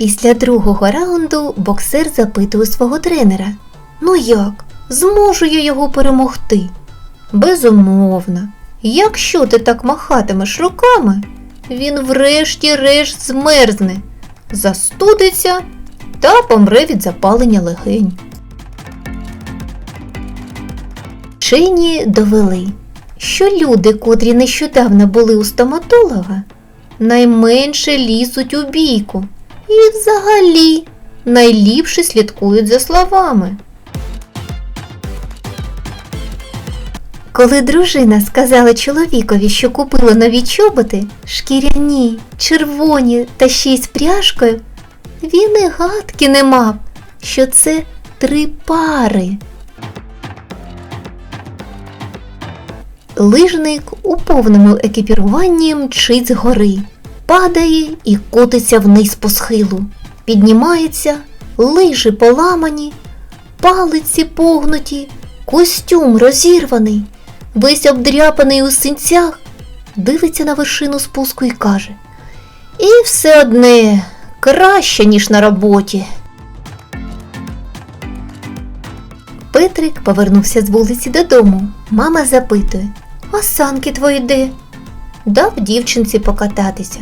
Після другого раунду боксер запитує свого тренера: Ну як? Зможу я його перемогти? Безумовно. Якщо ти так махатимеш руками, він врешті-решт змерзне, застудиться та помре від запалення легень. Вчені довели, що люди, котрі нещодавно були у стоматолога, найменше лізуть у бійку і взагалі найліпше слідкують за словами. Коли дружина сказала чоловікові, що купила нові чоботи, шкіряні, червоні та ще й з пряжкою, він і гадки не мав, що це три пари. Лижник у повному екіпіруванні мчить з гори, падає і котиться вниз по схилу, піднімається, лижі поламані, палиці погнуті, костюм розірваний, весь обдряпаний у синцях, дивиться на вершину спуску і каже: І все одне краще, ніж на роботі. Петрик повернувся з вулиці додому. Мама запитує: А санки твої де? Дав дівчинці покататися.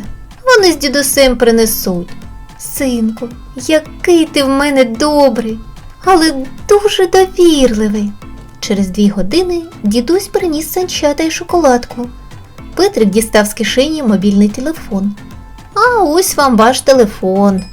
Вони з дідусем принесуть. Синку, який ти в мене добрий, але дуже довірливий. Через дві години дідусь приніс санчата і шоколадку. Петрик дістав з кишені мобільний телефон. А ось вам ваш телефон.